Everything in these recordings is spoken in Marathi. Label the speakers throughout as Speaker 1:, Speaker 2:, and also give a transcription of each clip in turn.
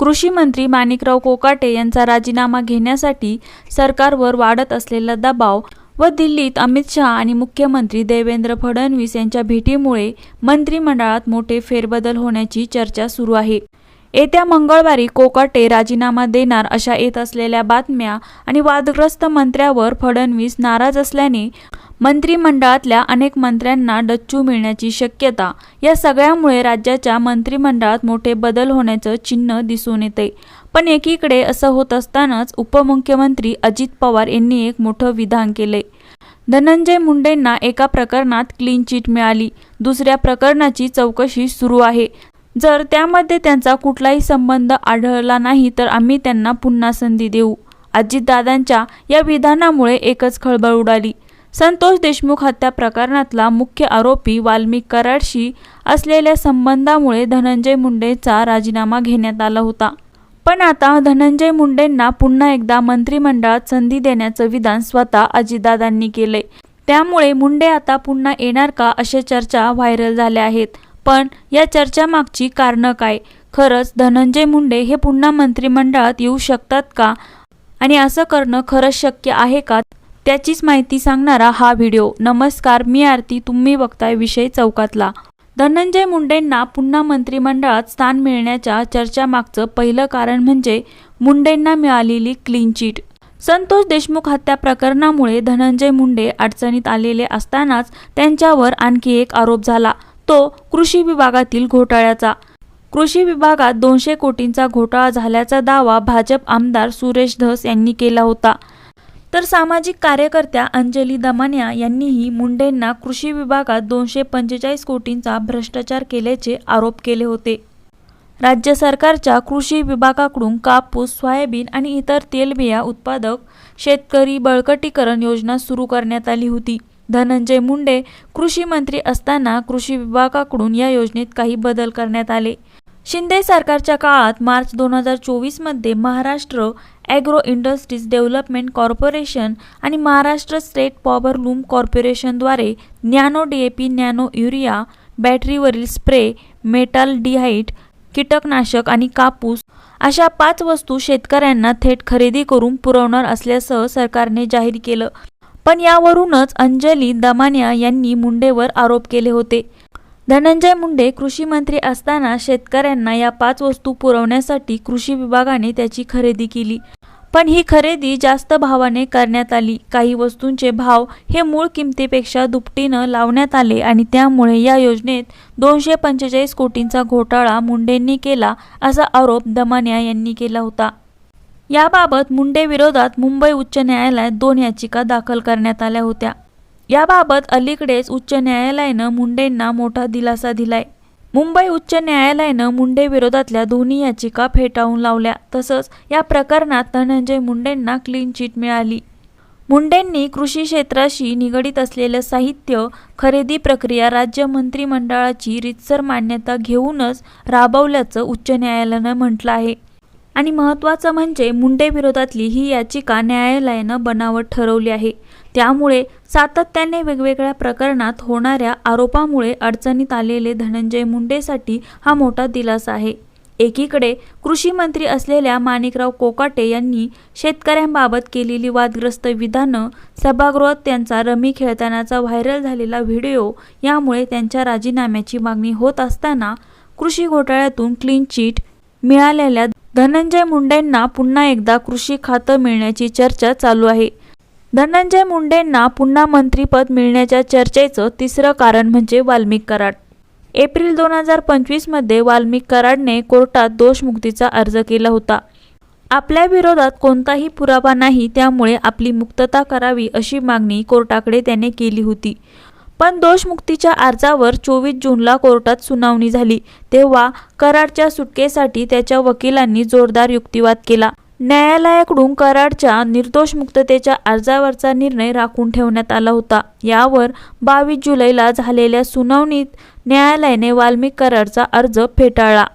Speaker 1: कृषी मंत्री माणिकराव कोकाटे यांचा राजीनामा घेण्यासाठी सरकारवर वाढत असलेला दबाव व दिल्लीत अमित शहा आणि मुख्यमंत्री देवेंद्र फडणवीस यांच्या भेटीमुळे मंत्रिमंडळात मोठे फेरबदल होण्याची चर्चा सुरू आहे. येत्या मंगळवारी कोकाटे राजीनामा देणार अशा येत असलेल्या बातम्या आणि वादग्रस्त मंत्र्यावर फडणवीस नाराज असल्याने मंत्रिमंडळातल्या अनेक मंत्र्यांना डच्चू मिळण्याची शक्यता. या सगळ्यामुळे राज्याच्या मंत्रिमंडळात मोठे बदल होण्याचं चिन्ह दिसून येते. पण एकीकडे असं होत असतानाच उपमुख्यमंत्री अजित पवार यांनी एक मोठं विधान केले. धनंजय मुंडेंना एका प्रकरणात क्लीन चिट मिळाली. दुसऱ्या प्रकरणाची चौकशी सुरू आहे. जर त्यामध्ये त्यांचा कुठलाही संबंध आढळला नाही तर आम्ही त्यांना पुन्हा संधी देऊ. अजितदादांच्या या विधानामुळे एकच खळबळ उडाली. संतोष देशमुख हत्या प्रकरणातला मुख्य आरोपी वाल्मिक कराडशी असलेल्या संबंधामुळे धनंजय मुंडेचा राजीनामा घेण्यात आला होता. पण आता धनंजय मुंडेंना पुन्हा एकदा मंत्रिमंडळात संधी देण्याचं विधान स्वतः अजितदादांनी केले त्यामुळे मुंडे आता पुन्हा येणार का अशा चर्चा व्हायरल झाल्या आहेत. पण या चर्चामागची कारणं काय? खरंच धनंजय मुंडे हे पुन्हा मंत्रिमंडळात येऊ शकतात का? आणि असं करणं खरंच शक्य आहे का? त्याचीच माहिती सांगणारा हा व्हिडिओ. नमस्कार मी आरती. तुम्ही बघताय विषय चौकातला. धनंजय मुंडेंना पुन्हा मंत्रिमंडळात स्थान मिळण्याच्या चर्चामागचं पहिलं कारण म्हणजे मुंडेंना मिळालेली क्लीन चिट संतोष देशमुख हत्या प्रकरणामुळे धनंजय मुंडे अडचणीत आलेले असतानाच त्यांच्यावर आणखी एक आरोप झाला. तो कृषी विभागातील घोटाळ्याचा. कृषी विभागात दोनशे कोटींचा घोटाळा झाल्याचा दावा भाजप आमदार सुरेश धस यांनी केला होता. तर सामाजिक कार्यकर्त्या अंजली दमानिया यांनीही मुंडेंना कृषी विभागात दोनशे पंचेचाळीस कोटींचा भ्रष्टाचार केल्याचे आरोप केले होते. राज्य सरकारच्या कृषी विभागाकडून कापूस सोयाबीन आणि इतर तेलबिया उत्पादक शेतकरी बळकटीकरण योजना सुरू करण्यात आली होती. धनंजय मुंडे कृषी मंत्री असताना कृषी विभागाकडून या योजनेत काही बदल करण्यात आले. शिंदे सरकारच्या काळात मार्च दोन हजार चोवीसमध्ये Maharashtra agro industries development corporation आणि Maharashtra state power loom कॉर्पोरेशनद्वारे nano D A P nano urea बॅटरीवरील spray metaldehyde कीटकनाशक आणि कापूस अशा पाच वस्तू शेतकऱ्यांना थेट खरेदी करून पुरवणार असल्यासह सरकारने जाहीर केलं. पण यावरूनच अंजली दमानिया यांनी मुंडेवर आरोप केले होते. धनंजय मुंडे कृषी मंत्री असताना शेतकऱ्यांना या पाच वस्तू पुरवण्यासाठी कृषी विभागाने त्याची खरेदी केली. पण ही खरेदी जास्त भावाने करण्यात आली. काही वस्तूंचे भाव हे मूळ किमतीपेक्षा दुपटीनं लावण्यात आले आणि त्यामुळे या योजनेत दोनशे पंचेचाळीस कोटींचा घोटाळा मुंडेंनी केला असा आरोप दमानिया यांनी केला होता. याबाबत मुंडे विरोधात मुंबई उच्च न्यायालयात दोन याचिका दाखल करण्यात आल्या होत्या. याबाबत अलीकडेच उच्च न्यायालयानं मुंडेंना मोठा दिलासा दिलाय. मुंबई उच्च न्यायालयानं मुंडे विरोधातल्या दोन्ही याचिका फेटाळून लावल्या. तसंच या प्रकरणात धनंजय मुंडेंना क्लीन चिट मिळाली. मुंडेंनी कृषी क्षेत्राशी निगडीत असलेलं साहित्य खरेदी प्रक्रिया राज्य मंत्रिमंडळाची रितसर मान्यता घेऊनच राबवल्याचं उच्च न्यायालयानं म्हटलं आहे. आणि महत्त्वाचं म्हणजे मुंडेविरोधातली ही याचिका न्यायालयानं बनावट ठरवली आहे. त्यामुळे सातत्याने वेगवेगळ्या प्रकरणात होणाऱ्या आरोपामुळे अडचणीत आलेले धनंजय मुंडेसाठी हा मोठा दिलासा आहे. एकीकडे कृषी मंत्री असलेल्या माणिकराव कोकाटे यांनी शेतकऱ्यांबाबत केलेली वादग्रस्त विधानं सभागृहात त्यांचा रमी खेळतानाचा व्हायरल झालेला व्हिडिओ यामुळे त्यांच्या राजीनाम्याची मागणी होत असताना कृषी घोटाळ्यातून क्लीन चिट मिळालेल्या धनंजय मुंडेंना पुन्हा एकदा कृषी खातं मिळण्याची चर्चा चालू आहे. धनंजय मुंडेंना पुन्हा मंत्रीपद मिळण्याच्या चर्चेचं तिसरं कारण म्हणजे वाल्मिक कराड. एप्रिल दोन हजार पंचवीसमध्ये वाल्मिक कराडने कोर्टात दोषमुक्तीचा अर्ज केला होता. आपल्या विरोधात कोणताही पुरावा नाही त्यामुळे आपली मुक्तता करावी अशी मागणी कोर्टाकडे त्याने केली होती. पण दोषमुक्तीच्या अर्जावर चोवीस जूनला कोर्टात सुनावणी झाली. तेव्हा कराडच्या सुटकेसाठी त्याच्या वकिलांनी जोरदार युक्तिवाद केला. न्यायालयाकडून कराडच्या निर्दोष मुक्ततेच्या अर्जावरचा निर्णय राखून ठेवण्यात आला होता. यावर बावीस जुलैला झालेल्या सुनावणीत न्यायालयाने वाल्मिक कराडचा अर्ज फेटाळला.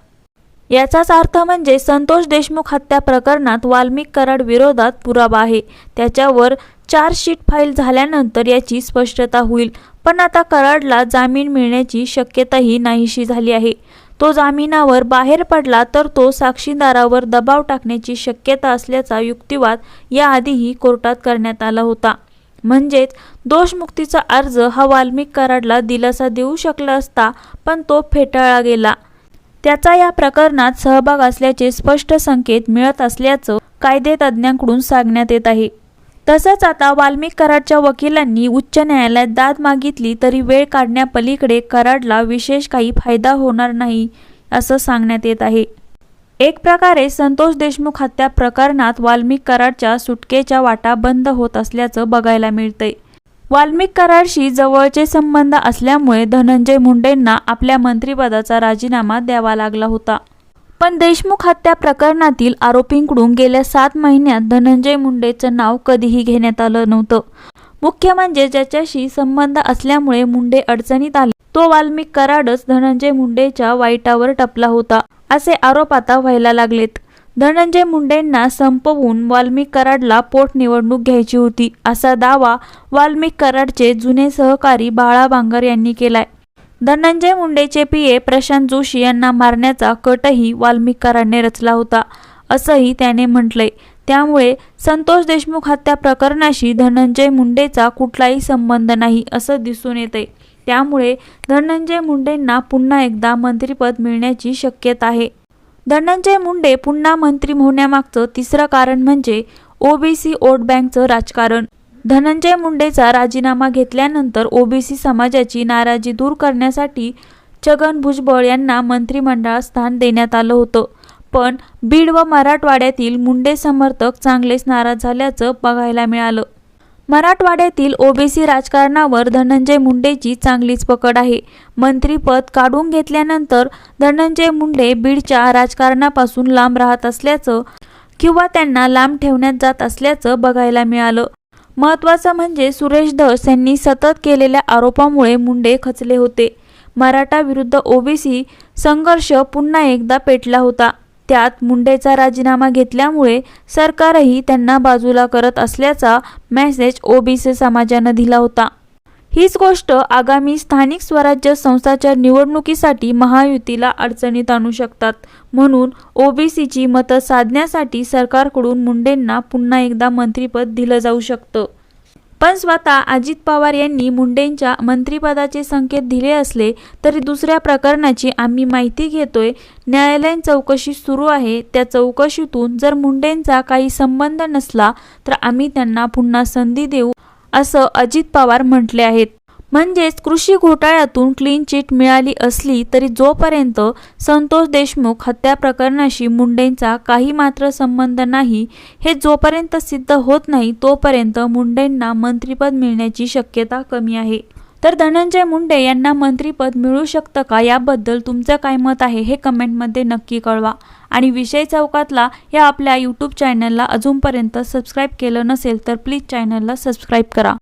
Speaker 1: याचाच अर्थ म्हणजे संतोष देशमुख हत्या प्रकरणात वाल्मिक कराड विरोधात पुरावा आहे. त्याच्यावर चार्जशीट फाईल झाल्यानंतर याची स्पष्टता होईल. पण आता कराडला जामीन मिळण्याची शक्यताही नाहीशी झाली आहे. तो जामिनावर बाहेर पडला तर तो साक्षीदारावर दबाव टाकण्याची शक्यता असल्याचा युक्तिवाद याआधीही कोर्टात करण्यात आला होता. म्हणजेच दोषमुक्तीचा अर्ज हा वाल्मिक कराडला दिलासा देऊ शकला असता पण तो फेटाळला गेला. त्याचा या प्रकरणात सहभाग असल्याचे स्पष्ट संकेत मिळत असल्याचं कायदेतज्ञांकडून सांगण्यात येत आहे. तसंच आता वाल्मिक कराडच्या वकिलांनी उच्च न्यायालयात दाद मागितली तरी वेळ काढण्यापलीकडे कराडला विशेष काही फायदा होणार नाही असं सांगण्यात येत आहे. एक प्रकारे संतोष देशमुख हत्या प्रकरणात वाल्मिक कराडच्या सुटकेच्या वाटा बंद होत असल्याचं बघायला मिळतंय. वाल्मिक कराडशी जवळचे संबंध असल्यामुळे धनंजय मुंडेंना आपल्या मंत्रिपदाचा राजीनामा द्यावा लागला होता. पण देशमुख हत्या प्रकरणातील आरोपींकडून गेल्या सात महिन्यात धनंजय मुंडेचं नाव कधीही घेण्यात आलं नव्हतं. मुख्य म्हणजे ज्याच्याशी संबंध असल्यामुळे मुंडे अडचणीत आले. तो वाल्मिक कराडच धनंजय मुंडेच्या वाईटावर टपला होता असे आरोप आता व्हायला लागलेत. धनंजय मुंडेंना संपवून वाल्मिक कराडला पोटनिवडणूक घ्यायची होती असा दावा वाल्मिक कराडचे जुने सहकारी बाळा बांगर यांनी केलाय. धनंजय मुंडेचे पीए प्रशांत जोशी यांना मारण्याचा कटही वाल्मिक रचला होता असंही त्याने म्हटलंय. त्यामुळे संतोष देशमुख हत्या प्रकरणाशी धनंजय मुंडेचा कुठलाही संबंध नाही असं दिसून येते त्यामुळे धनंजय मुंडेंना पुन्हा एकदा मंत्रिपद मिळण्याची शक्यता आहे. धनंजय मुंडे पुन्हा मंत्री होण्यामागचं तिसरं कारण म्हणजे ओबीसी वोट बँकचं राजकारण. धनंजय मुंडेचा राजीनामा घेतल्यानंतर ओबीसी समाजाची नाराजी दूर करण्यासाठी छगन भुजबळ यांना मंत्रिमंडळात स्थान देण्यात आलं होतं. पण बीड व मराठवाड्यातील मुंडे समर्थक चांगलेच नाराज झाल्याचं बघायला मिळालं. मराठवाड्यातील ओबीसी राजकारणावर धनंजय मुंडेची चांगलीच पकड आहे. मंत्रीपद काढून घेतल्यानंतर धनंजय मुंडे बीडच्या राजकारणापासून लांब राहत असल्याचं किंवा त्यांना लांब ठेवण्यात जात असल्याचं बघायला मिळालं. महत्त्वाचं म्हणजे सुरेश धस यांनी सतत केलेल्या आरोपामुळे मुंडे खचले होते. मराठा विरुद्ध ओबीसी संघर्ष पुन्हा एकदा पेटला होता. त्यात मुंडेचा राजीनामा घेतल्यामुळे सरकारही त्यांना बाजूला करत असल्याचा मेसेज ओबीसी समाजानं दिला होता. हीच गोष्ट आगामी स्थानिक स्वराज्य संस्थाच्या निवडणुकीसाठी महायुतीला अडचणीत आणू शकतात. म्हणून ओबीसीची मतं साधण्यासाठी सरकारकडून मुंडेंना पुन्हा एकदा मंत्रिपद दिलं जाऊ शकतं. पण स्वतः अजित पवार यांनी मुंडेंच्या मंत्रिपदाचे संकेत दिले असले तरी दुसऱ्या प्रकरणाची आम्ही माहिती घेतोय. न्यायालयीन चौकशी सुरू आहे. त्या चौकशीतून जर मुंडेंचा काही संबंध नसला तर आम्ही त्यांना पुन्हा संधी देऊ. असं अजित पवार म्हटले आहेत. म्हणजेच कृषी घोटाळ्यातून क्लीन चिट मिळाली असली तरी जोपर्यंत संतोष देशमुख हत्या प्रकरणाशी मुंडेंचा काही मात्र संबंध नाही हे जोपर्यंत सिद्ध होत नाही तोपर्यंत मुंडेंना मंत्रिपद मिळण्याची शक्यता कमी आहे. तर धनंजय मुंडे यांना मंत्रिपद मिळू शकतं का याबद्दल तुमचं काय मत आहे हे कमेंटमध्ये नक्की कळवा. आणि विषय चौकातला या आपल्या यूट्यूब चॅनलला अजूनपर्यंत सबस्क्राईब केलं नसेल तर प्लीज चॅनलला सबस्क्राईब करा.